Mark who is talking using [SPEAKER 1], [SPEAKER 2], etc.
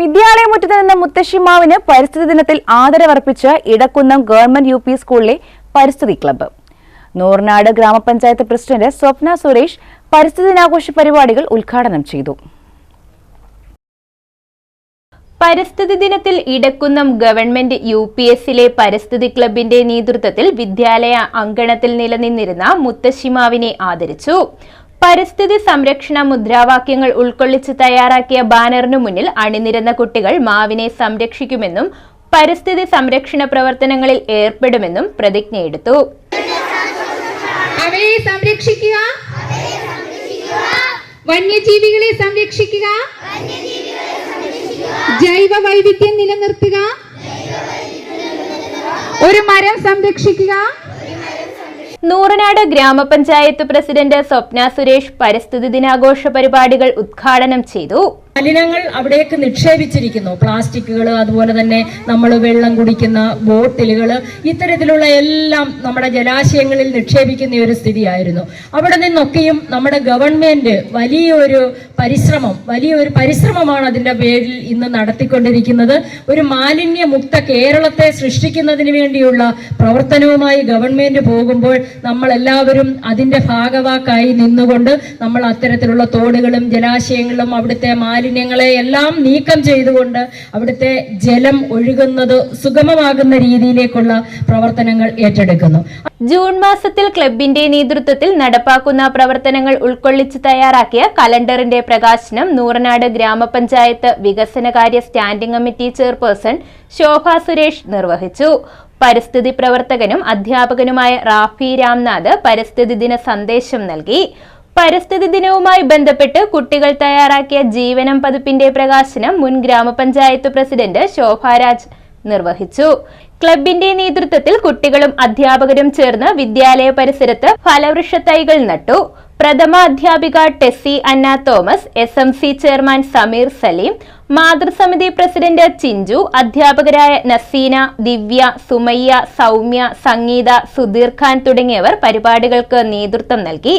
[SPEAKER 1] വിദ്യാലയമുറ്റത്ത് നിന്ന് മുത്തശ്ശിമാവിന് പരിസ്ഥിതി ദിനത്തിൽ ആദരവർപ്പിച്ച് ഇടക്കുന്നം ഗവൺമെന്റ് യു പി സ്കൂളിലെ പരിസ്ഥിതി ക്ലബ്ബ്. നൂർനാട് ഗ്രാമപഞ്ചായത്ത് പ്രസിഡന്റ് സ്വപ്ന സുരേഷ് പരിസ്ഥിതി ദിനാഘോഷ പരിപാടികൾ ഉദ്ഘാടനം ചെയ്തു.
[SPEAKER 2] പരിസ്ഥിതി ദിനത്തിൽ ഇടക്കുന്നം ഗവൺമെന്റ് യു പി എസിലെ പരിസ്ഥിതി ക്ലബിന്റെ നേതൃത്വത്തിൽ വിദ്യാലയ അങ്കണത്തിൽ നിലനിന്നിരുന്ന മുത്തശ്ശിമാവിനെ ആദരിച്ചു. പരിസ്ഥിതി സംരക്ഷണ മുദ്രാവാക്യങ്ങൾ ഉൾക്കൊള്ളിച്ച് തയ്യാറാക്കിയ ബാനറിനു മുന്നിൽ അണിനിരന്ന കുട്ടികൾ മാവിനെ സംരക്ഷിക്കുമെന്നും പരിസ്ഥിതി സംരക്ഷണ പ്രവർത്തനങ്ങളിൽ ഏർപ്പെടുമെന്നും പ്രതിജ്ഞയെടുത്തു
[SPEAKER 3] അവയെ സംരക്ഷിക്കുക. വന്യജീവികളെ സംരക്ഷിക്കുക. ജൈവ വൈവിധ്യം നിലനിർത്തുക. ഒരു മരം സംരക്ഷിക്കുക.
[SPEAKER 2] നൂറനാട് ഗ്രാമപഞ്ചായത്ത് പ്രസിഡന്റ് സ്വപ്ന സുരേഷ് പരിസ്ഥിതി ദിനാഘോഷ പരിപാടികൾ ഉദ്ഘാടനം ചെയ്തു
[SPEAKER 4] മലിനങ്ങൾ അവിടേക്ക് നിക്ഷേപിച്ചിരിക്കുന്നു. പ്ലാസ്റ്റിക്കുകൾ അതുപോലെ തന്നെ നമ്മൾ വെള്ളം കുടിക്കുന്ന ബോട്ടിലുകൾ ഇത്തരത്തിലുള്ള എല്ലാം നമ്മുടെ ജലാശയങ്ങളിൽ നിക്ഷേപിക്കുന്ന ഒരു സ്ഥിതിയായിരുന്നു. അവിടെ നിന്നൊക്കെയും നമ്മുടെ ഗവൺമെന്റ് വലിയൊരു പരിശ്രമം വലിയൊരു പരിശ്രമമാണ് അതിന്റെ പേരിൽ ഇന്ന് നടത്തിക്കൊണ്ടിരിക്കുന്നത്. ഒരു മാലിന്യമുക്ത കേരളത്തെ സൃഷ്ടിക്കുന്നതിന് വേണ്ടിയുള്ള പ്രവർത്തനവുമായി ഗവൺമെന്റ് പോകുമ്പോൾ നമ്മളെല്ലാവരും അതിന്റെ ഭാഗവാക്കായി നിന്നുകൊണ്ട് നമ്മൾ അത്തരത്തിലുള്ള തോടുകളും ജലാശയങ്ങളും അവിടുത്തെ മാലിന്യങ്ങളെ എല്ലാം നീക്കം ചെയ്തുകൊണ്ട് അവിടുത്തെ ജലം ഒഴുകുന്നത് സുഗമമാകുന്ന രീതിയിലേക്കുള്ള പ്രവർത്തനങ്ങൾ ഏറ്റെടുക്കുന്നു.
[SPEAKER 2] ജൂൺ മാസത്തിൽ ക്ലബിന്റെ നേതൃത്വത്തിൽ നടപ്പാക്കുന്ന പ്രവർത്തനങ്ങൾ ഉൾക്കൊള്ളിച്ച് തയ്യാറാക്കിയ കലണ്ടറിന്റെ പ്രകാശനം നൂറനാട് ഗ്രാമപഞ്ചായത്ത് വികസനകാര്യ standing committee chairperson Shobha Suresh നിർവഹിച്ചു. പരിസ്ഥിതി പ്രവർത്തകനും അധ്യാപകനുമായ റാഫി രാംനാഥ് പരിസ്ഥിതി ദിന സന്ദേശം നൽകി. പരിസ്ഥിതി ദിനവുമായി ബന്ധപ്പെട്ട് കുട്ടികൾ തയ്യാറാക്കിയ ജീവനം പതിപ്പിന്റെ പ്രകാശനം മുൻ ഗ്രാമപഞ്ചായത്ത് പ്രസിഡന്റ് ശോഭാരാജ് നിർവഹിച്ചു. ക്ലബിന്റെ നേതൃത്വത്തിൽ കുട്ടികളും അധ്യാപകരും ചേർന്ന് വിദ്യാലയ പരിസരത്ത് ഫലവൃക്ഷ തൈകൾ നട്ടു. പ്രഥമ അധ്യാപിക Tessy Anna Thomas S M C chairman Sameer Saleem മാതൃസമിതി president Chinchu അധ്യാപകരായ നസീന ദിവ്യ സുമയ്യ സൗമ്യ സംഗീത സുധീർ ഖാൻ തുടങ്ങിയവർ പരിപാടികൾക്ക് നേതൃത്വം നൽകി.